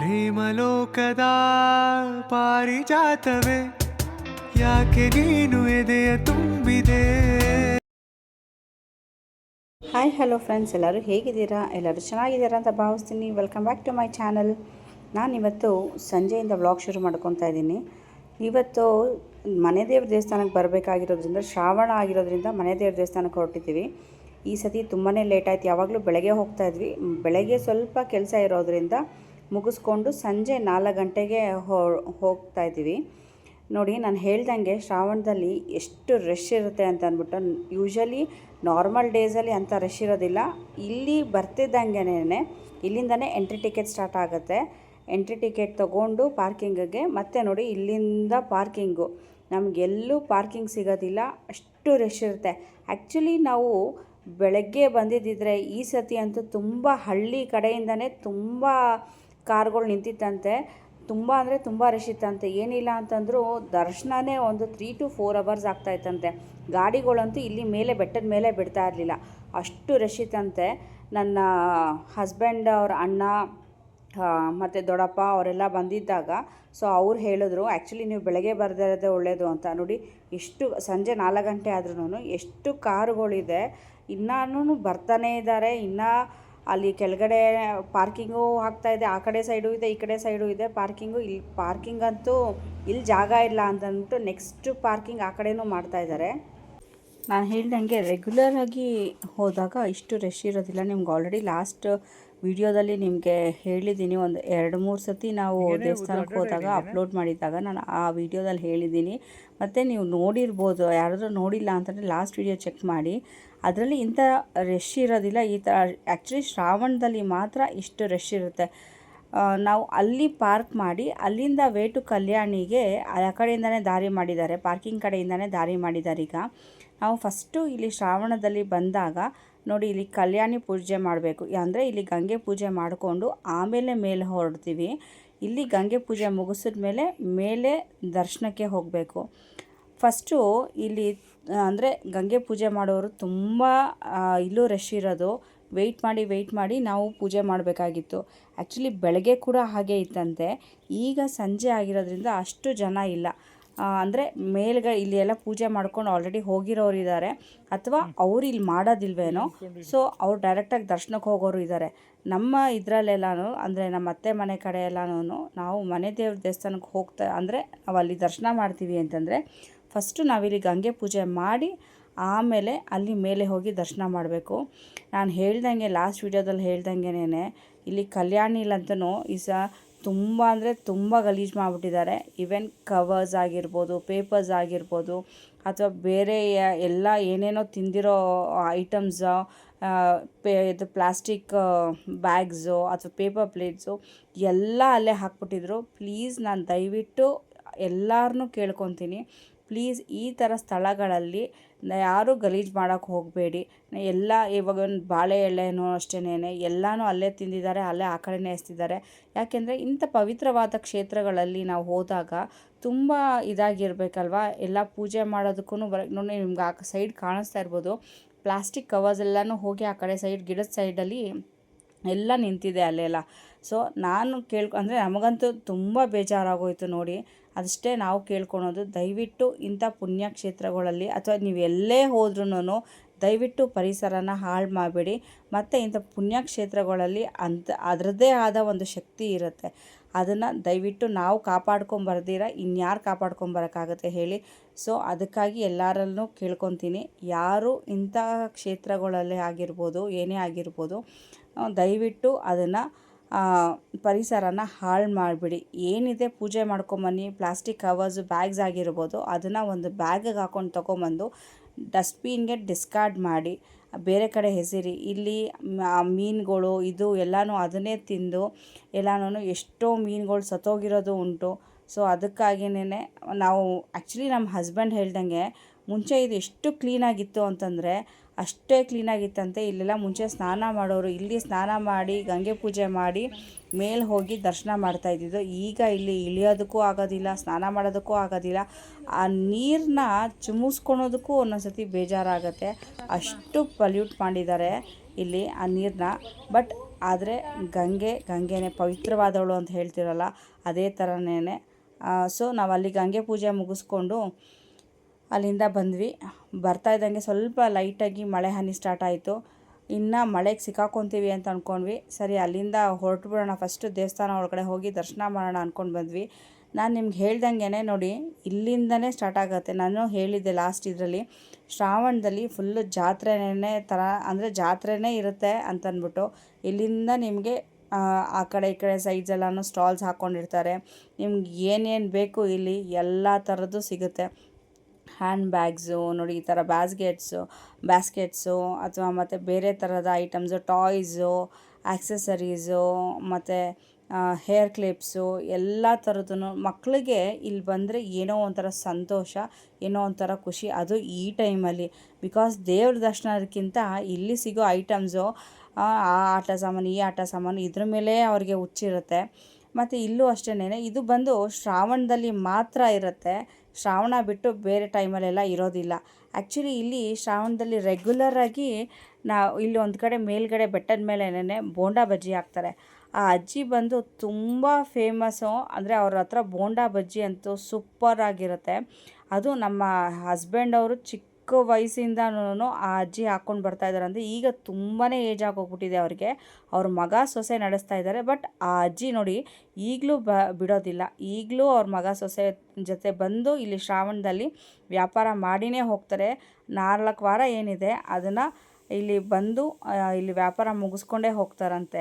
ಪ್ರೇಮಲೋಕದ ಪಾರಿಜಾತವೇ, ಯಾಕೆ ನೀನು ಎದೆಯ ತುಂಬಿದೆ? ಹಾಯ್ ಹಲೋ ಫ್ರೆಂಡ್ಸ್ ಎಲ್ಲರೂ ಹೇಗಿದ್ದೀರಾ? ಎಲ್ಲರೂ ಚೆನ್ನಾಗಿದ್ದೀರಾ ಅಂತ ಭಾವಿಸ್ತೀನಿ. Welcome back to my channel ನಾನಿವತ್ತು ಸಂಜೆಯಿಂದ ವ್ಲಾಗ್ ಶುರು ಮಾಡ್ಕೊತಾ ಇದ್ದೀನಿ. ಇವತ್ತು ಮನೆ ದೇವ್ರ ದೇವಸ್ಥಾನಕ್ಕೆ ಬರಬೇಕಾಗಿರೋದ್ರಿಂದ, ಶ್ರಾವಣ ಆಗಿರೋದ್ರಿಂದ ಮನೆ ದೇವ್ರ ದೇವಸ್ಥಾನಕ್ಕೆ ಹೊರಟಿದ್ದೀವಿ. ಈ ಸತಿ ತುಂಬಾ ಲೇಟ್ ಆಯ್ತು. ಯಾವಾಗಲೂ ಬೆಳಗ್ಗೆ ಹೋಗ್ತಾ ಇದ್ವಿ. ಬೆಳಗ್ಗೆ ಸ್ವಲ್ಪ ಕೆಲಸ ಇರೋದ್ರಿಂದ ಮುಗಿಸ್ಕೊಂಡು ಸಂಜೆ ನಾಲ್ಕು ಗಂಟೆಗೆ ಹೋಗ್ತಾ ಇದ್ದೀವಿ. ನೋಡಿ, ನಾನು ಹೇಳ್ದಂಗೆ ಶ್ರಾವಣದಲ್ಲಿ ಎಷ್ಟು ರಶ್ ಇರುತ್ತೆ ಅಂತ ಅಂದ್ಬಿಟ್ಟು ಯೂಶಲಿ ನಾರ್ಮಲ್ ಡೇಸಲ್ಲಿ ಅಂಥ ರಶ್ ಇರೋದಿಲ್ಲ. ಇಲ್ಲಿ ಬರ್ತಿದ್ದಂಗೆನೇ, ಇಲ್ಲಿಂದನೇ ಎಂಟ್ರಿ ಟಿಕೆಟ್ ಸ್ಟಾರ್ಟ್ ಆಗುತ್ತೆ. ಎಂಟ್ರಿ ಟಿಕೆಟ್ ತೊಗೊಂಡು ಪಾರ್ಕಿಂಗಿಗೆ ಮತ್ತೆ ನೋಡಿ ಇಲ್ಲಿಂದ ಪಾರ್ಕಿಂಗು ನಮಗೆಲ್ಲೂ ಪಾರ್ಕಿಂಗ್ ಸಿಗೋದಿಲ್ಲ. ಅಷ್ಟು ರಶ್ ಇರುತ್ತೆ. ಆ್ಯಕ್ಚುಲಿ ನಾವು ಬೆಳಗ್ಗೆ ಬಂದಿದ್ದಿದ್ರೆ ಈ ಸತಿ ಅಂತೂ ತುಂಬ ಹಳ್ಳಿ ಕಡೆಯಿಂದನೇ ತುಂಬ ಕಾರ್ಗಳು ನಿಂತಿತ್ತಂತೆ. ತುಂಬ ಅಂದರೆ ತುಂಬ ರಶ್ ಇತ್ತಂತೆ. ಏನಿಲ್ಲ ಅಂತಂದರೂ ದರ್ಶನನೇ ಒಂದು ತ್ರೀ ಟು ಫೋರ್ ಅವರ್ಸ್ ಆಗ್ತಾ ಇತ್ತಂತೆ. ಗಾಡಿಗಳಂತೂ ಇಲ್ಲಿ ಮೇಲೆ ಬೆಟ್ಟದ ಮೇಲೆ ಬಿಡ್ತಾ ಇರಲಿಲ್ಲ. ಅಷ್ಟು ರಶ್ ಇತ್ತಂತೆ. ನನ್ನ ಹಸ್ಬೆಂಡ್ ಅವ್ರ ಅಣ್ಣ ಮತ್ತು ದೊಡ್ಡಪ್ಪ ಅವರೆಲ್ಲ ಬಂದಿದ್ದಾಗ ಸೊ ಅವ್ರು ಹೇಳಿದ್ರು ಆ್ಯಕ್ಚುಲಿ ನೀವು ಬೆಳಗ್ಗೆ ಬರ್ದಿರೋದೇ ಒಳ್ಳೆಯದು ಅಂತ. ನೋಡಿ, ಎಷ್ಟು ಸಂಜೆ ನಾಲ್ಕು ಗಂಟೆ ಆದ್ರೂ ಎಷ್ಟು ಕಾರುಗಳಿದೆ. ಇನ್ನೂ ಬರ್ತಾನೇ ಇದ್ದಾರೆ. ಇನ್ನೂ ಅಲ್ಲಿ ಕೆಳಗಡೆ ಪಾರ್ಕಿಂಗು ಆಗ್ತಾ ಇದೆ ಆ ಕಡೆ ಸೈಡು ಇದೆ ಈ ಕಡೆ ಸೈಡು ಇದೆ. ಪಾರ್ಕಿಂಗು ಇಲ್ಲಿ ಪಾರ್ಕಿಂಗ್ ಅಂತೂ ಇಲ್ಲಿ ಜಾಗ ಇಲ್ಲ ಅಂತಂದ್ಬಿಟ್ಟು ನೆಕ್ಸ್ಟು ಪಾರ್ಕಿಂಗ್ ಆ ಕಡೆನೂ ಮಾಡ್ತಾ ಇದ್ದಾರೆ. ನಾನು ಹೇಳ್ದಂಗೆ ರೆಗ್ಯುಲರ್ ಆಗಿ ಹೋದಾಗ ಇಷ್ಟು ರಶ್ ಇರೋದಿಲ್ಲ. ನಿಮ್ಗೆ ಆಲ್ರೆಡಿ ಲಾಸ್ಟ್ ವಿಡಿಯೋದಲ್ಲಿ ನಿಮಗೆ ಹೇಳಿದ್ದೀನಿ ಒಂದು ಎರಡು ಮೂರು ಸತಿ ನಾವು ದೇವಸ್ಥಾನಕ್ಕೆ ಹೋದಾಗ ಅಪ್ಲೋಡ್ ಮಾಡಿದ್ದಾಗ ನಾನು ಆ ವಿಡಿಯೋದಲ್ಲಿ ಹೇಳಿದ್ದೀನಿ. ಮತ್ತು ನೀವು ನೋಡಿರ್ಬೋದು ಯಾರಾದರೂ ನೋಡಿಲ್ಲ ಅಂತಂದರೆ ಲಾಸ್ಟ್ ವಿಡಿಯೋ ಚೆಕ್ ಮಾಡಿ. ಅದರಲ್ಲಿ ಇಂಥ ರಶ್ ಇರೋದಿಲ್ಲ. ಈ ಥರ ಆ್ಯಕ್ಚುಲಿ ಶ್ರಾವಣದಲ್ಲಿ ಮಾತ್ರ ಇಷ್ಟು ರಶ್ ಇರುತ್ತೆ. ನಾವು ಅಲ್ಲಿ ಪಾರ್ಕ್ ಮಾಡಿ, ಅಲ್ಲಿಂದ ವೇ ಟು ಕಲ್ಯಾಣಿಗೆ ಆ ಕಡೆಯಿಂದನೇ ದಾರಿ ಮಾಡಿದ್ದಾರೆ. ಪಾರ್ಕಿಂಗ್ ಕಡೆಯಿಂದನೇ ದಾರಿ ಮಾಡಿದ್ದಾರೆ ಈಗ. ನಾವು ಫಸ್ಟು ಇಲ್ಲಿ ಶ್ರಾವಣದಲ್ಲಿ ಬಂದಾಗ ನೋಡಿ ಇಲ್ಲಿ ಕಲ್ಯಾಣಿ ಪೂಜೆ ಮಾಡಬೇಕು. ಅಂದರೆ ಇಲ್ಲಿ ಗಂಗೆ ಪೂಜೆ ಮಾಡಿಕೊಂಡು ಆಮೇಲೆ ಮೇಲೆ ಹೊರಡ್ತೀವಿ. ಇಲ್ಲಿ ಗಂಗೆ ಪೂಜೆ ಮುಗಿಸಿದ ಮೇಲೆ ಮೇಲೆ ದರ್ಶನಕ್ಕೆ ಹೋಗಬೇಕು. ಫಸ್ಟು ಇಲ್ಲಿ ಅಂದರೆ ಗಂಗೆ ಪೂಜೆ ಮಾಡೋರು ತುಂಬ ಇಲ್ಲೂ ರಶ್ ಇರೋದು. ವೆಯ್ಟ್ ಮಾಡಿ ವೆಯ್ಟ್ ಮಾಡಿ ನಾವು ಪೂಜೆ ಮಾಡಬೇಕಾಗಿತ್ತು. ಆ್ಯಕ್ಚುಲಿ ಬೆಳಗ್ಗೆ ಕೂಡ ಹಾಗೆ ಇತ್ತಂತೆ. ಈಗ ಸಂಜೆ ಆಗಿರೋದ್ರಿಂದ ಅಷ್ಟು ಜನ ಇಲ್ಲ. ಅಂದರೆ ಮೇಲ್ಗಡೆ ಇಲ್ಲಿ ಎಲ್ಲ ಪೂಜೆ ಮಾಡ್ಕೊಂಡು ಆಲ್ರೆಡಿ ಹೋಗಿರೋರು ಇದ್ದಾರೆ ಅಥವಾ ಅವ್ರು ಇಲ್ಲಿ ಮಾಡೋದಿಲ್ವೇನೋ. ಸೊ ಅವ್ರು ಡೈರೆಕ್ಟಾಗಿ ದರ್ಶನಕ್ಕೆ ಹೋಗೋರು ಇದ್ದಾರೆ ನಮ್ಮ ಇದರಲ್ಲೆಲ್ಲನೂ ಅಂದರೆ ನಮ್ಮ ಅತ್ತೆ ಮನೆ ಕಡೆ ಎಲ್ಲನೂ ನಾವು ಮನೆ ದೇವ್ರ ದೇವಸ್ಥಾನಕ್ಕೆ ಹೋಗ್ತಾ ಅಂದರೆ ನಾವು ಅಲ್ಲಿ ದರ್ಶನ ಮಾಡ್ತೀವಿ ಅಂತಂದರೆ ಫಸ್ಟು ನಾವಿಲ್ಲಿ ಗಂಗೆ ಪೂಜೆ ಮಾಡಿ ಆಮೇಲೆ ಅಲ್ಲಿ ಮೇಲೆ ಹೋಗಿ ದರ್ಶನ ಮಾಡಬೇಕು. ನಾನು ಹೇಳ್ದಂಗೆ, ಲಾಸ್ಟ್ ವೀಡಿಯೋದಲ್ಲಿ ಹೇಳ್ದಂಗೆನೇ ಇಲ್ಲಿ ಕಲ್ಯಾಣಿಲಂತೂ ಈ ಸ ತುಂಬ ಅಂದರೆ ತುಂಬ ಗಲೀಜು ಮಾಡಿಬಿಟ್ಟಿದ್ದಾರೆ. ಈವನ್ ಕವರ್ಸ್ ಆಗಿರ್ಬೋದು, ಪೇಪರ್ಸ್ ಆಗಿರ್ಬೋದು, ಅಥವಾ ಬೇರೆ ಎಲ್ಲ ಏನೇನೋ ತಿಂದಿರೋ ಐಟಮ್ಸ್ ಪೇ ಇದು ಪ್ಲಾಸ್ಟಿಕ್ ಬ್ಯಾಗ್ಸು ಅಥವಾ ಪೇಪರ್ ಪ್ಲೇಟ್ಸು ಎಲ್ಲ ಅಲ್ಲೇ ಹಾಕ್ಬಿಟ್ಟಿದ್ರು. ಪ್ಲೀಸ್ ನಾನು ದಯವಿಟ್ಟು ಎಲ್ಲರನ್ನೂ ಕೇಳ್ಕೊತೀನಿ. ಪ್ಲೀಸ್ ಈ ಥರ ಸ್ಥಳಗಳಲ್ಲಿ ಯಾರೂ ಗಲೀಜು ಮಾಡೋಕ್ಕೆ ಹೋಗಬೇಡಿ. ಎಲ್ಲ ಇವಾಗ ಒಂದು ಬಾಳೆ ಎಳೆನೂ ಅಷ್ಟೇನೆ ಎಲ್ಲನೂ ಅಲ್ಲೇ ತಿಂದಿದ್ದಾರೆ, ಅಲ್ಲೇ ಆ ಕಡೆನೇ ಎಸ್ತಿದ್ದಾರೆ. ಯಾಕೆಂದರೆ ಇಂಥ ಪವಿತ್ರವಾದ ಕ್ಷೇತ್ರಗಳಲ್ಲಿ ನಾವು ಹೋದಾಗ ತುಂಬ ಇದಾಗಿರ್ಬೇಕಲ್ವ? ಎಲ್ಲ ಪೂಜೆ ಮಾಡೋದಕ್ಕೂ ಬರ, ನೋಡಿ ನಿಮ್ಗೆ ಆ ಸೈಡ್ ಕಾಣಿಸ್ತಾ ಇರ್ಬೋದು. ಪ್ಲಾಸ್ಟಿಕ್ ಕವರ್ಸ್ ಎಲ್ಲನೂ ಹೋಗಿ ಆ ಕಡೆ ಸೈಡ್, ಗಿಡದ ಸೈಡಲ್ಲಿ ಎಲ್ಲ ನಿಂತಿದೆ ಅಲ್ಲೆಲ್ಲ. ಸೊ ನಾನು ಕೇಳ್ಕೊ, ಅಂದರೆ ನಮಗಂತೂ ತುಂಬ ಬೇಜಾರಾಗೋಯ್ತು ನೋಡಿ. ಅದಷ್ಟೇ ನಾವು ಕೇಳ್ಕೊಳೋದು ದಯವಿಟ್ಟು ಇಂಥ ಪುಣ್ಯಕ್ಷೇತ್ರಗಳಲ್ಲಿ ಅಥವಾ ನೀವು ಎಲ್ಲೇ ಹೋದ್ರೂ ದಯವಿಟ್ಟು ಪರಿಸರನ ಹಾಳು ಮಾಡಬೇಡಿ. ಮತ್ತು ಇಂಥ ಪುಣ್ಯಕ್ಷೇತ್ರಗಳಲ್ಲಿ ಅಂತ ಅದರದ್ದೇ ಆದ ಒಂದು ಶಕ್ತಿ ಇರುತ್ತೆ. ಅದನ್ನು ದಯವಿಟ್ಟು ನಾವು ಕಾಪಾಡ್ಕೊಂಬರ್ದಿರ, ಇನ್ಯಾರು ಕಾಪಾಡ್ಕೊಂಬರೋಕ್ಕಾಗತ್ತೆ ಹೇಳಿ. ಸೊ, ಅದಕ್ಕಾಗಿ ಎಲ್ಲರಲ್ಲೂ ಕೇಳ್ಕೊತೀನಿ. ಯಾರು ಇಂಥ ಕ್ಷೇತ್ರಗಳಲ್ಲಿ ಆಗಿರ್ಬೋದು, ಏನೇ ಆಗಿರ್ಬೋದು ದಯವಿಟ್ಟು ಅದನ್ನು ಪರಿಸರನ ಹಾಳು ಮಾಡಿಬಿಡಿ. ಏನಿದೆ ಪೂಜೆ ಮಾಡ್ಕೊಂಬನ್ನಿ ಪ್ಲಾಸ್ಟಿಕ್ ಕವರ್ಸು ಬ್ಯಾಗ್ಸ್ ಆಗಿರ್ಬೋದು, ಅದನ್ನು ಒಂದು ಬ್ಯಾಗಿಗೆ ಹಾಕೊಂಡು ತೊಗೊಂಬಂದು ಡಸ್ಟ್ಬಿನ್ಗೆ ಡಿಸ್ಕಾರ್ಡ್ ಮಾಡಿ, ಬೇರೆ ಕಡೆ ಹೆಸಿರಿ ಇಲ್ಲಿ ಮೀನುಗಳು, ಇದು ಎಲ್ಲನೂ ಅದನ್ನೇ ತಿಂದು ಎಲ್ಲನೂ ಎಷ್ಟೋ ಮೀನುಗಳು ಸತ್ತೋಗಿರೋದು ಉಂಟು. ಸೊ ಅದಕ್ಕಾಗಿಯೇ ನಾವು ಆ್ಯಕ್ಚುಲಿ ನಮ್ಮ ಹಸ್ಬೆಂಡ್ ಹೇಳ್ದಂಗೆ ಮುಂಚೆ ಇದು ಎಷ್ಟು ಕ್ಲೀನಾಗಿತ್ತು ಅಂತಂದರೆ ಅಷ್ಟೇ ಕ್ಲೀನಾಗಿತ್ತಂತೆ ಇಲ್ಲೆಲ್ಲ ಮುಂಚೆ ಸ್ನಾನ ಮಾಡೋರು, ಇಲ್ಲಿ ಸ್ನಾನ ಮಾಡಿ, ಗಂಗೆ ಪೂಜೆ ಮಾಡಿ, ಮೇಲೆ ಹೋಗಿ ದರ್ಶನ ಮಾಡ್ತಾ ಇದ್ದಿದ್ದು. ಈಗ ಇಲ್ಲಿ ಇಳಿಯೋದಕ್ಕೂ ಆಗೋದಿಲ್ಲ, ಸ್ನಾನ ಮಾಡೋದಕ್ಕೂ ಆಗೋದಿಲ್ಲ. ಆ ನೀರನ್ನ ಚಿಮುಸ್ಕೊಳೋದಕ್ಕೂ ಒಂದೊಂದ್ಸತಿ ಬೇಜಾರಾಗತ್ತೆ. ಅಷ್ಟು ಪಲ್ಯೂಟ್ ಮಾಡಿದ್ದಾರೆ ಇಲ್ಲಿ ಆ ನೀರನ್ನ ಬಟ್ ಆದರೆ ಗಂಗೆ, ಗಂಗೆನೇ ಪವಿತ್ರವಾದವಳು ಅಂತ ಹೇಳ್ತಿರಲ್ಲ, ಅದೇ ಥರನೇ ಸೊ ನಾವು ಅಲ್ಲಿ ಗಂಗೆ ಪೂಜೆ ಮುಗಿಸ್ಕೊಂಡು ಅಲ್ಲಿಂದ ಬಂದ್ವಿ. ಬರ್ತಾ ಇದ್ದಂಗೆ ಸ್ವಲ್ಪ ಲೈಟಾಗಿ ಮಳೆ ಹನಿ ಸ್ಟಾರ್ಟ್ ಆಯಿತು. ಇನ್ನು ಮಳೆಗೆ ಸಿಕ್ಕಾಕೊತೀವಿ ಅಂತ ಅಂದ್ಕೊಂಡ್ವಿ ಸರಿ, ಅಲ್ಲಿಂದ ಹೊರಟು ಬಿಡೋಣ ಫಸ್ಟು ದೇವಸ್ಥಾನ ಒಳಗಡೆ ಹೋಗಿ ದರ್ಶನ ಮಾಡೋಣ ಅಂದ್ಕೊಂಡು ಬಂದ್ವಿ. ನಾನು ನಿಮ್ಗೆ ಹೇಳ್ದಂಗೆ ನೋಡಿ, ಇಲ್ಲಿಂದನೇ ಸ್ಟಾರ್ಟ್ ಆಗುತ್ತೆ. ನಾನು ಹೇಳಿದ್ದೆ ಲಾಸ್ಟ್ ಇದರಲ್ಲಿ, ಶ್ರಾವಣದಲ್ಲಿ ಫುಲ್ಲು ಜಾತ್ರೆನೇ ಥರ ಅಂದರೆ ಜಾತ್ರೆನೇ ಇರುತ್ತೆ ಅಂತಂದ್ಬಿಟ್ಟು ಇಲ್ಲಿಂದ ನಿಮಗೆ ಆ ಕಡೆ ಈ ಕಡೆ ಸೈಡ್ಸ್ ಸ್ಟಾಲ್ಸ್ ಹಾಕ್ಕೊಂಡಿರ್ತಾರೆ ನಿಮ್ಗೆ ಏನೇನು ಬೇಕು ಇಲ್ಲಿ ಎಲ್ಲ ಥರದ್ದು ಸಿಗುತ್ತೆ. ಹ್ಯಾಂಡ್ ಬ್ಯಾಗ್ಸು, ನೋಡಿ ಈ ಥರ ಬ್ಯಾಸ್ಗೆಟ್ಸು, ಬ್ಯಾಸ್ಕೆಟ್ಸು ಅಥವಾ ಮತ್ತು ಬೇರೆ ಥರದ ಐಟಮ್ಸು, ಟಾಯ್ಸು ಆ್ಯಕ್ಸಸರೀಸು ಮತ್ತು ಹೇರ್ ಕ್ಲಿಪ್ಸು ಎಲ್ಲ ಥರದ್ದು ಮಕ್ಕಳಿಗೆ ಇಲ್ಲಿ ಬಂದರೆ ಏನೋ ಒಂಥರ ಸಂತೋಷ, ಏನೋ ಒಂಥರ ಖುಷಿ. ಅದು ಈ ಟೈಮಲ್ಲಿ. ಬಿಕಾಸ್ ದೇವ್ರ ದರ್ಶನಕ್ಕಿಂತ ಇಲ್ಲಿ ಸಿಗೋ ಐಟಮ್ಸು ಆ ಆಟ ಸಾಮಾನು, ಈ ಆಟ ಸಾಮಾನು ಇದ್ರ ಮೇಲೆ ಅವ್ರಿಗೆ ಹುಚ್ಚಿರುತ್ತೆ. ಮತ್ತು ಇಲ್ಲೂ ಅಷ್ಟೇನೆ, ಇದು ಬಂದು ಶ್ರಾವಣದಲ್ಲಿ ಮಾತ್ರ ಇರುತ್ತೆ. ಶ್ರಾವಣ ಬಿಟ್ಟು ಬೇರೆ ಟೈಮಲ್ಲೆಲ್ಲ ಇರೋದಿಲ್ಲ. ಆ್ಯಕ್ಚುಲಿ ಇಲ್ಲಿ ಶ್ರಾವಣದಲ್ಲಿ ರೆಗ್ಯುಲರಾಗಿ ನಾವು ಇಲ್ಲಿ ಒಂದು ಕಡೆ ಮೇಲ್ಗಡೆ ಬೆಟ್ಟದ ಮೇಲೆನೇ ಬೋಂಡಾ ಬಜ್ಜಿ ಹಾಕ್ತಾರೆ. ಆ ಅಜ್ಜಿ ಬಂದು ತುಂಬ ಫೇಮಸ್ಸು ಅಂದರೆ ಅವ್ರ ಹತ್ರ ಬೋಂಡಾ ಬಜ್ಜಿ ಅಂತೂ ಸೂಪರ್ ಆಗಿರುತ್ತೆ. ಅದು ನಮ್ಮ ಹಸ್ಬೆಂಡ್ ಅವರು ಚಿಕ್ಕ ವಯಸ್ಸಿಂದನೂ ಆ ಅಜ್ಜಿ ಹಾಕ್ಕೊಂಡು ಬರ್ತಾ ಇದ್ದಾರೆ ಅಂದರೆ ಈಗ ತುಂಬಾ ಏಜ್ ಆಗೋಗ್ಬಿಟ್ಟಿದೆ ಅವ್ರಿಗೆ. ಅವ್ರ ಮಗ ಸೊಸೆ ನಡೆಸ್ತಾ ಇದ್ದಾರೆ ಬಟ್ ಆ ಅಜ್ಜಿ ನೋಡಿ ಈಗಲೂ ಬ, ಬಿಡೋದಿಲ್ಲ. ಈಗಲೂ ಅವ್ರ ಮಗ ಸೊಸೆ ಜೊತೆ ಬಂದು ಇಲ್ಲಿ ಶ್ರಾವಣದಲ್ಲಿ ವ್ಯಾಪಾರ ಮಾಡಿನೇ ಹೋಗ್ತಾರೆ. ನಾಲ್ಕು ವಾರ ಏನಿದೆ, ಅದನ್ನು ಇಲ್ಲಿ ಬಂದು ಇಲ್ಲಿ ವ್ಯಾಪಾರ ಮುಗಿಸ್ಕೊಂಡೇ ಹೋಗ್ತಾರಂತೆ.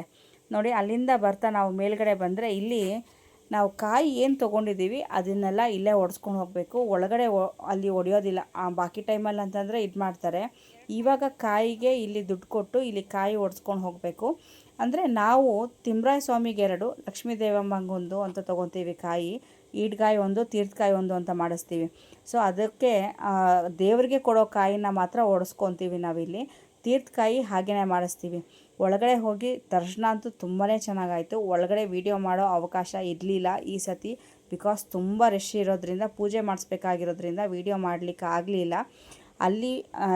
ನೋಡಿ ಅಲ್ಲಿಂದ ಬರ್ತಾ ನಾವು ಮೇಲ್ಗಡೆ ಬಂದರೆ ಇಲ್ಲಿ ನಾವು ಕಾಯಿ ಏನು ತೊಗೊಂಡಿದ್ದೀವಿ, ಅದನ್ನೆಲ್ಲ ಇಲ್ಲೇ ಒಡೆಸ್ಕೊಂಡು ಹೋಗಬೇಕು. ಒಳಗಡೆ ಅಲ್ಲಿ ಒಡೆಯೋದಿಲ್ಲ. ಬಾಕಿ ಟೈಮಲ್ಲಿ ಅಂತಂದರೆ ಇದು ಮಾಡ್ತಾರೆ. ಇವಾಗ ಕಾಯಿಗೆ ಇಲ್ಲಿ ದುಡ್ಡು ಕೊಟ್ಟು ಇಲ್ಲಿ ಕಾಯಿ ಒಡೆಸ್ಕೊಂಡು ಹೋಗಬೇಕು. ಅಂದರೆ ನಾವು ತಿಮ್ರಾಯ ಸ್ವಾಮಿಗೆ ಎರಡು, ಲಕ್ಷ್ಮೀ ದೇವಮ್ಮಂಗೊಂದು ಅಂತ ತೊಗೊತೀವಿ ಕಾಯಿ. ಈಡ್ಗಾಯಿ ಒಂದು ತೀರ್ಥಕಾಯಿ ಒಂದು ಅಂತ ಮಾಡಿಸ್ತೀವಿ. ಸೊ ಅದಕ್ಕೆ ದೇವರಿಗೆ ಕೊಡೋ ಕಾಯಿನ ಮಾತ್ರ ಒಡೆಸ್ಕೊತೀವಿ ನಾವಿಲ್ಲಿ. ತೀರ್ಥಕಾಯಿ ಹಾಗೆಯೇ ಮಾಡಿಸ್ತೀವಿ. ಒಳಗಡೆ ಹೋಗಿ ದರ್ಶನ ಅಂತೂ ತುಂಬಾ ಚೆನ್ನಾಗಾಯಿತು. ಒಳಗಡೆ ವೀಡಿಯೋ ಮಾಡೋ ಅವಕಾಶ ಇರಲಿಲ್ಲ ಈ ಸತಿ. ಬಿಕಾಸ್ ತುಂಬ ರಶ್ ಇರೋದ್ರಿಂದ, ಪೂಜೆ ಮಾಡಿಸ್ಬೇಕಾಗಿರೋದ್ರಿಂದ ವೀಡಿಯೋ ಮಾಡಲಿಕ್ಕೆ ಆಗಲಿಲ್ಲ. ಅಲ್ಲಿ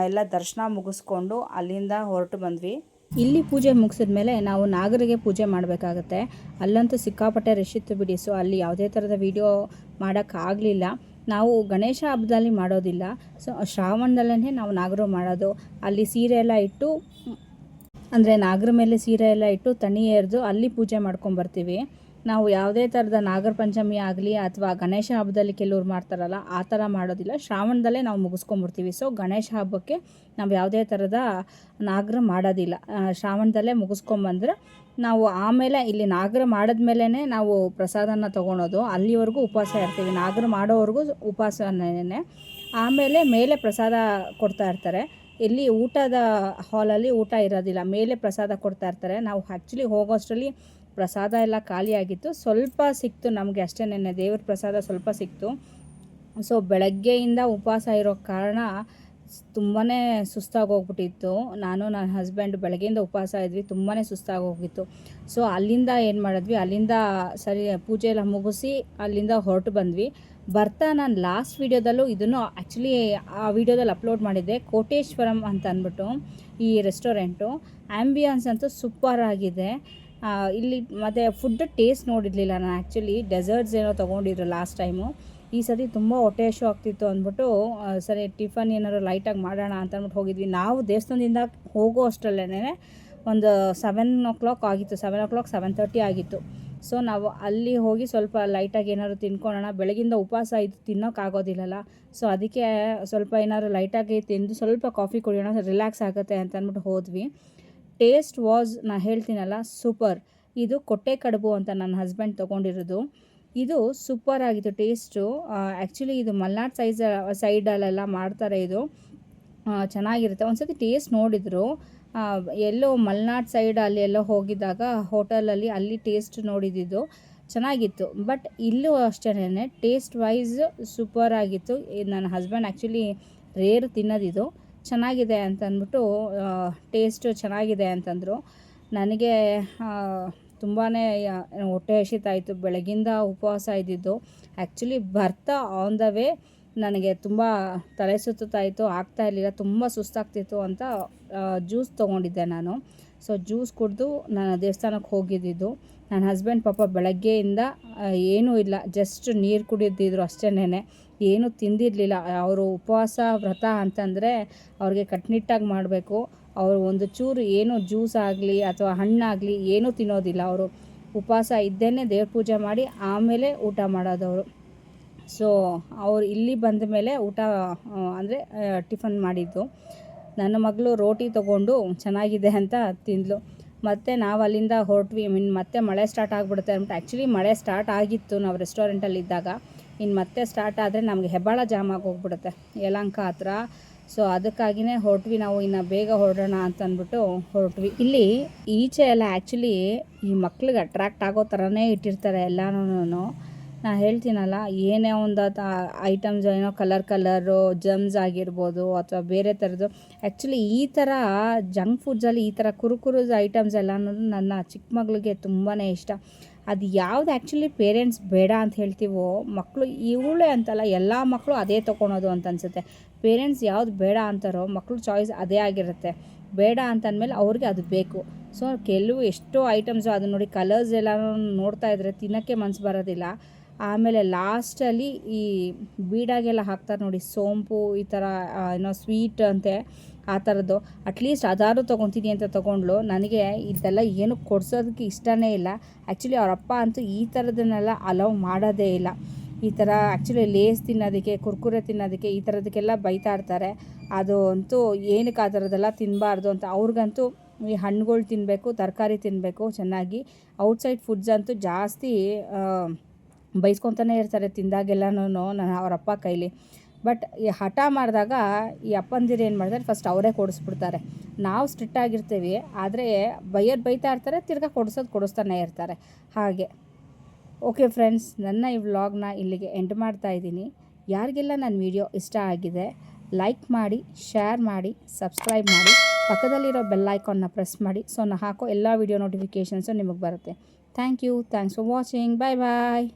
ಎಲ್ಲ ದರ್ಶನ ಮುಗಿಸ್ಕೊಂಡು ಅಲ್ಲಿಂದ ಹೊರಟು ಬಂದ್ವಿ. ಇಲ್ಲಿ ಪೂಜೆ ಮುಗಿಸಿದ ಮೇಲೆ ನಾವು ನಾಗರಿಗೆ ಪೂಜೆ ಮಾಡಬೇಕಾಗತ್ತೆ. ಅಲ್ಲಂತೂ ಸಿಕ್ಕಾಪಟ್ಟೆ ರಶ್ ಇತ್ತು ಬಿಡಿ. ಸೊ ಅಲ್ಲಿ ಯಾವುದೇ ಥರದ ವೀಡಿಯೋ ಮಾಡೋಕ್ಕಾಗಲಿಲ್ಲ. ನಾವು ಗಣೇಶ ಹಬ್ಬದಲ್ಲಿ ಮಾಡೋದಿಲ್ಲ. ಸೊ ಶ್ರಾವಣದಲ್ಲೇ ನಾವು ನಾಗರು ಮಾಡೋದು. ಅಲ್ಲಿ ಸೀರೆ ಎಲ್ಲ ಇಟ್ಟು, ಅಂದರೆ ನಾಗರ ಮೇಲೆ ಸೀರೆ ಎಲ್ಲ ಇಟ್ಟು ತಣಿ ಎರೆದು ಅಲ್ಲಿ ಪೂಜೆ ಮಾಡ್ಕೊಂಬರ್ತೀವಿ ನಾವು ಯಾವುದೇ ಥರದ ನಾಗರ ಪಂಚಮಿ ಆಗಲಿ ಅಥವಾ ಗಣೇಶ ಹಬ್ಬದಲ್ಲಿ ಕೆಲವ್ರು ಮಾಡ್ತಾರಲ್ಲ, ಆ ಥರ ಮಾಡೋದಿಲ್ಲ. ಶ್ರಾವಣದಲ್ಲೇ ನಾವು ಮುಗಿಸ್ಕೊಂಬಿಡ್ತೀವಿ ಸೊ ಗಣೇಶ ಹಬ್ಬಕ್ಕೆ ನಾವು ಯಾವುದೇ ಥರದ ನಾಗರ ಮಾಡೋದಿಲ್ಲ. ಶ್ರಾವಣದಲ್ಲೇ ಮುಗಿಸ್ಕೊಂಬಂದ್ರೆ ನಾವು ಆಮೇಲೆ ಇಲ್ಲಿ ನಾಗರ ಮಾಡಿದ್ಮೇಲೆ ನಾವು ಪ್ರಸಾದನ ತೊಗೊಳೋದು. ಅಲ್ಲಿವರೆಗೂ ಉಪವಾಸ ಇರ್ತೀವಿ. ನಾಗರ ಮಾಡೋವರೆಗೂ ಉಪವಾಸನೇ. ಆಮೇಲೆ ಮೇಲೆ ಪ್ರಸಾದ ಕೊಡ್ತಾ ಇರ್ತಾರೆ. ಇಲ್ಲಿ ಊಟದ ಹಾಲಲ್ಲಿ ಊಟ ಇರೋದಿಲ್ಲ. ಮೇಲೆ ಪ್ರಸಾದ ಕೊಡ್ತಾ ಇರ್ತಾರೆ. ನಾವು ಆ್ಯಕ್ಚುಲಿ ಹೋಗೋಷ್ಟರಲ್ಲಿ ಪ್ರಸಾದ ಎಲ್ಲ ಖಾಲಿಯಾಗಿತ್ತು ಸ್ವಲ್ಪ ಸಿಕ್ತು ನಮಗೆ ಅಷ್ಟೇನೆ ದೇವ್ರ ಪ್ರಸಾದ ಸ್ವಲ್ಪ ಸಿಕ್ತು. ಸೊ ಬೆಳಗ್ಗೆಯಿಂದ ಉಪವಾಸ ಇರೋ ಕಾರಣ ತುಂಬಾ ಸುಸ್ತಾಗಿ ಹೋಗ್ಬಿಟ್ಟಿತ್ತು ನಾನು ನನ್ನ ಹಸ್ಬೆಂಡ್ ಬೆಳಗ್ಗೆಯಿಂದ ಉಪವಾಸ ಇದ್ವಿ ತುಂಬಾ ಸುಸ್ತಾಗಿ ಹೋಗಿತ್ತು ಸೊ ಅಲ್ಲಿಂದ ಏನು ಮಾಡಿದ್ವಿ, ಅಲ್ಲಿಂದ ಸರಿ, ಪೂಜೆ ಎಲ್ಲ ಮುಗಿಸಿ ಅಲ್ಲಿಂದ ಹೊರಟು ಬಂದ್ವಿ. ಬರ್ತಾ ನಾನು ಲಾಸ್ಟ್ ವೀಡಿಯೋದಲ್ಲೂ ಇದನ್ನು ಆ್ಯಕ್ಚುಲಿ ಆ ವೀಡಿಯೋದಲ್ಲಿ ಅಪ್ಲೋಡ್ ಮಾಡಿದ್ದೆ, ಕೋಟೇಶ್ವರಂ ಅಂತ ಅಂದ್ಬಿಟ್ಟು ಈ ರೆಸ್ಟೋರೆಂಟು ಆ್ಯಂಬಿಯನ್ಸ್ ಅಂತೂ ಸೂಪರ್ ಆಗಿದೆ. ಇಲ್ಲಿ ಮತ್ತು ಫುಡ್ ಟೇಸ್ಟ್ ನೋಡಿರಲಿಲ್ಲ ನಾನು ಆ್ಯಕ್ಚುಲಿ ಡೆಸರ್ಟ್ಸ್ ಏನೋ ತೊಗೊಂಡಿದ್ರು ಲಾಸ್ಟ್ ಟೈಮು ಈ ಸತಿ ತುಂಬ ಹೊಟ್ಟೆ ಹಶು ಆಗ್ತಿತ್ತು ಅಂದ್ಬಿಟ್ಟು ಸರಿ, ಟಿಫನ್ ಏನಾದ್ರು ಲೈಟಾಗಿ ಮಾಡೋಣ ಅಂತ ಅಂದ್ಬಿಟ್ಟು ಹೋಗಿದ್ವಿ. ನಾವು ದೇವಸ್ಥಾನದಿಂದ ಹೋಗೋ ಅಷ್ಟರಲ್ಲೇ ಒಂದು ಸೆವೆನ್ ಓ ಕ್ಲಾಕ್ ಆಗಿತ್ತು. Seven o'clock seven thirty ಆಗಿತ್ತು. ಸೊ ನಾವು ಅಲ್ಲಿ ಹೋಗಿ ಸ್ವಲ್ಪ ಲೈಟಾಗಿ ಏನಾದ್ರು ತಿನ್ಕೊಳ್ಳೋಣ. ಬೆಳಗಿಂದ ಉಪವಾಸ ಇದು ತಿನ್ನೋಕ್ಕಾಗೋದಿಲ್ಲಲ್ಲ ಸೊ ಅದಕ್ಕೆ ಸ್ವಲ್ಪ ಏನಾದ್ರು ಲೈಟಾಗಿ ತಿಂದು ಸ್ವಲ್ಪ ಕಾಫಿ ಕುಡಿಯೋಣ, ರಿಲ್ಯಾಕ್ಸ್ ಆಗುತ್ತೆ ಅಂತ ಅಂದ್ಬಿಟ್ಟು ಹೋದ್ವಿ. ಟೇಸ್ಟ್ ವಾಸ್ ನಾ ಹೇಳ್ತೀನಲ್ಲ ಸೂಪರ್ ಇದು ಕೊಟ್ಟೆ ಕಡುಬು ಅಂತ ನನ್ನ ಹಸ್ಬೆಂಡ್ ತೊಗೊಂಡಿರೋದು. ಇದು ಸೂಪರ್ ಆಗಿತ್ತು ಟೇಸ್ಟು ಆ್ಯಕ್ಚುಲಿ ಇದು ಮಲ್ನಾಡ್ ಸೈಜ್ ಸೈಡಲ್ಲೆಲ್ಲ ಮಾಡ್ತಾರೆ ಇದು. ಚೆನ್ನಾಗಿರುತ್ತೆ ಚೆನ್ನಾಗಿರುತ್ತೆ. ಒಂದ್ಸತಿ ಟೇಸ್ಟ್ ನೋಡಿದರು. ಎಲ್ಲೋ ಮಲ್ನಾಡ್ ಸೈಡ್ ಅಲ್ಲಿ ಎಲ್ಲೋ ಹೋಗಿದ್ದಾಗ ಹೋಟೆಲಲ್ಲಿ ಅಲ್ಲಿ ಟೇಸ್ಟ್ ನೋಡಿದ್ದು ಚೆನ್ನಾಗಿತ್ತು. ಬಟ್ ಇಲ್ಲೂ ಅಷ್ಟೇ ಟೇಸ್ಟ್ ವೈಸ್ ಸೂಪರ್ ಆಗಿತ್ತು. ನನ್ನ ಹಸ್ಬೆಂಡ್ ಆ್ಯಕ್ಚುಲಿ ರೇರ್ ತಿನ್ನೋದಿದು. ಚೆನ್ನಾಗಿದೆ ಅಂತ ಅಂದ್ಬಿಟ್ಟು ಟೇಸ್ಟು ಚೆನ್ನಾಗಿದೆ ಅಂತಂದರು. ನನಗೆ ತುಂಬಾ ಹೊಟ್ಟೆ ಹಸಿತಾಯಿತು ಬೆಳಗಿಂದ ಉಪವಾಸ ಇದ್ದಿದ್ದು. ಆ್ಯಕ್ಚುಲಿ ಬರ್ತಾ ಆನ್ ದ ವೇ ನನಗೆ ತುಂಬ ತಲೆ ಸುತ್ತಾಯಿತು ಆಗ್ತಾ ಇರಲಿಲ್ಲ. ತುಂಬ ಸುಸ್ತಾಗ್ತಿತ್ತು ಅಂತ ಜ್ಯೂಸ್ ತೊಗೊಂಡಿದ್ದೆ ನಾನು. ಸೊ ಜ್ಯೂಸ್ ಕುಡಿದು ನಾನು ದೇವಸ್ಥಾನಕ್ಕೆ ಹೋಗಿದ್ದಿದ್ದು. ನನ್ನ ಹಸ್ಬೆಂಡ್ ಪಾಪ ಬೆಳಗ್ಗೆಯಿಂದ ಏನೂ ಇಲ್ಲ. ಜಸ್ಟ್ ನೀರು ಕುಡಿದಿದ್ರು ಅಷ್ಟೇನೆ ಏನೂ ತಿಂದಿರಲಿಲ್ಲ. ಅವರು ಉಪವಾಸ ವ್ರತ ಅಂತಂದರೆ ಅವ್ರಿಗೆ ಕಟ್ನಿಟ್ಟಾಗಿ ಮಾಡಬೇಕು. ಅವರು ಒಂದು ಚೂರು ಏನು ಜ್ಯೂಸ್ ಆಗಲಿ ಅಥವಾ ಹಣ್ಣಾಗಲಿ ಏನೂ ತಿನ್ನೋದಿಲ್ಲ. ಅವರು ಉಪವಾಸ ಇದ್ದೇನೆ ದೇವ್ರ ಪೂಜೆ ಮಾಡಿ ಆಮೇಲೆ ಊಟ ಮಾಡೋದವರು. ಸೊ ಅವ್ರು ಇಲ್ಲಿ ಬಂದ ಮೇಲೆ ಊಟ ಅಂದರೆ ಟಿಫನ್ ಮಾಡಿದ್ದು. ನನ್ನ ಮಗಳು ರೋಟಿ ತೊಗೊಂಡು ಚೆನ್ನಾಗಿದೆ ಅಂತ ತಿಂದಳು ಮತ್ತು ನಾವು ಅಲ್ಲಿಂದ ಹೊರಟ್ವಿ. ಮೀನ್ ಮತ್ತೆ ಮಳೆ ಸ್ಟಾರ್ಟ್ ಆಗಿಬಿಡುತ್ತೆ ಅಂದ್ಬಿಟ್ಟು ಆ್ಯಕ್ಚುಲಿ ಮಳೆ ಸ್ಟಾರ್ಟ್ ಆಗಿತ್ತು ನಾವು ರೆಸ್ಟೋರೆಂಟಲ್ಲಿದ್ದಾಗ ಇನ್ನು ಮತ್ತೆ ಸ್ಟಾರ್ಟ್ ಆದರೆ ನಮಗೆ ಹೆಬ್ಬಾಳ ಜಾಮ್ ಆಗಿ ಹೋಗ್ಬಿಡುತ್ತೆ. ಯಲಹಂಕ ಹತ್ರ. ಸೊ ಅದಕ್ಕಾಗಿನೇ ಹೊರಟ್ವಿ ನಾವು, ಇನ್ನು ಬೇಗ ಹೊರಡೋಣ ಅಂತ ಅಂದ್ಬಿಟ್ಟು ಹೊರಟ್ವಿ. ಇಲ್ಲಿ ಈಚೆ ಎಲ್ಲ ಆ್ಯಕ್ಚುಲಿ ಈ ಮಕ್ಳಿಗೆ ಅಟ್ರಾಕ್ಟ್ ಆಗೋ ಥರನೇ ಇಟ್ಟಿರ್ತಾರೆ ಎಲ್ಲನೂ ನಾ ಹೇಳ್ತೀನಲ್ಲ, ಏನೇ ಒಂದು ಐಟಮ್ಸ್ ಏನೋ ಕಲರ್ ಕಲರು ಜಮ್ಸ್ ಆಗಿರ್ಬೋದು ಅಥವಾ ಬೇರೆ ಥರದ್ದು ಆ್ಯಕ್ಚುಲಿ ಈ ಥರ ಜಂಕ್ ಫುಡ್ಸಲ್ಲಿ ಈ ಥರ ಕುರುಕುರುಸ್ ಐಟಮ್ಸ್ ಎಲ್ಲನೂ ನನ್ನ ಚಿಕ್ಕ ಮಗಳಿಗೆ ತುಂಬಾ ಇಷ್ಟ. ಅದು ಯಾವ್ದು ಆ್ಯಕ್ಚುಲಿ ಪೇರೆಂಟ್ಸ್ ಬೇಡ ಅಂತ ಹೇಳ್ತೀವೋ ಮಕ್ಕಳು ಇವಳೇ ಅಂತಲ್ಲ, ಎಲ್ಲ ಮಕ್ಕಳು ಅದೇ ತೊಗೊಳೋದು ಅಂತ ಅನಿಸುತ್ತೆ. ಪೇರೆಂಟ್ಸ್ ಯಾವ್ದು ಬೇಡ ಅಂತಾರೋ ಮಕ್ಕಳು ಚಾಯ್ಸ್ ಅದೇ ಆಗಿರುತ್ತೆ. ಬೇಡ ಅಂತಂದಮೇಲೆ ಅವ್ರಿಗೆ ಅದು ಬೇಕು. ಸೊ ಕೆಲವು ಎಷ್ಟೋ ಐಟಮ್ಸು ಅದು ನೋಡಿ ಕಲರ್ಸ್ ಎಲ್ಲ ನೋಡ್ತಾ ಇದ್ರೆ ತಿನ್ನೋಕ್ಕೆ ಮನಸ್ಸು ಬರೋದಿಲ್ಲ. ಆಮೇಲೆ ಲಾಸ್ಟಲ್ಲಿ ಈ ಬೀಡಾಗೆಲ್ಲ ಹಾಕ್ತಾರೆ ನೋಡಿ, ಸೋಂಪು ಈ ಥರ ಏನೋ ಸ್ವೀಟ್ ಅಂತೆ, ಆ ಥರದ್ದು. ಅಟ್ಲೀಸ್ಟ್ ಅದಾರು ತೊಗೊತೀನಿ ಅಂತ ತೊಗೊಂಡ್ಲು ನನಗೆ ಇದೆಲ್ಲ ಏನು ಕೊಡ್ಸೋದಕ್ಕೆ ಇಷ್ಟನೇ ಇಲ್ಲ. ಆ್ಯಕ್ಚುಲಿ ಅವರಪ್ಪ ಅಂತೂ ಈ ಥರದನ್ನೆಲ್ಲ ಅಲೌ ಮಾಡೋದೇ ಇಲ್ಲ. ಈ ಥರ ಆ್ಯಕ್ಚುಲಿ ಲೇಸ್ ತಿನ್ನೋದಕ್ಕೆ, ಕುರ್ಕುರೆ ತಿನ್ನೋದಕ್ಕೆ ಈ ಥರದಕ್ಕೆಲ್ಲ ಬೈತಾ ಇರ್ತಾರೆ. ಅದು ಅಂತೂ ಏನಕ್ಕೆ ಆ ಥರದ್ದೆಲ್ಲ ತಿನ್ನಬಾರ್ದು ಅಂತ ಅವ್ರಿಗಂತೂ ಈ ಹಣ್ಣುಗಳು ತಿನ್ನಬೇಕು ತರಕಾರಿ ತಿನ್ನಬೇಕು ಚೆನ್ನಾಗಿ. ಔಟ್ಸೈಡ್ ಫುಡ್ಸ್ ಅಂತೂ ಜಾಸ್ತಿ ಬೈಸ್ಕೊತಾನೆ ಇರ್ತಾರೆ ತಿಂದಾಗೆಲ್ಲನೂ ನನ್ನ ಅವರಪ್ಪ ಕೈಲಿ. ಬಟ್ ಈ ಹಠ ಮಾಡಿದಾಗ ಈ ಅಪ್ಪಂದಿರು ಏನು ಮಾಡ್ತಾರೆ ಫಸ್ಟ್ ಅವರೇ ಕೊಡಿಸ್ಬಿಡ್ತಾರೆ. ನಾವು ಸ್ಟ್ರಿಕ್ಟಾಗಿರ್ತೀವಿ ಆದರೆ ಬೈಯರ್ ಬೈತಾ ಇರ್ತಾರೆ, ತಿರ್ಗಾ ಕೊಡಿಸೋದು ಕೊಡಿಸ್ತಾನೆ ಇರ್ತಾರೆ. ಹಾಗೆ. ಓಕೆ ಫ್ರೆಂಡ್ಸ್ ನನ್ನ ಈ ವ್ಲಾಗ್ನ ಇಲ್ಲಿಗೆ ಎಂಡ್ ಮಾಡ್ತಾ ಇದ್ದೀನಿ. ಯಾರಿಗೆಲ್ಲ ನನ್ನ ವಿಡಿಯೋ ಇಷ್ಟ ಆಗಿದೆ ಲೈಕ್ ಮಾಡಿ ಶೇರ್ ಮಾಡಿ ಸಬ್ಸ್ಕ್ರೈಬ್ ಮಾಡಿ, ಪಕ್ಕದಲ್ಲಿರೋ ಬೆಲ್ ಐಕಾನ್ನ ಪ್ರೆಸ್ ಮಾಡಿ ಸೊ ನಾನು ಹಾಕೋ ಎಲ್ಲ ವಿಡಿಯೋ ನೋಟಿಫಿಕೇಷನ್ಸು ನಿಮಗೆ ಬರುತ್ತೆ. Thank you thanks for watching bye bye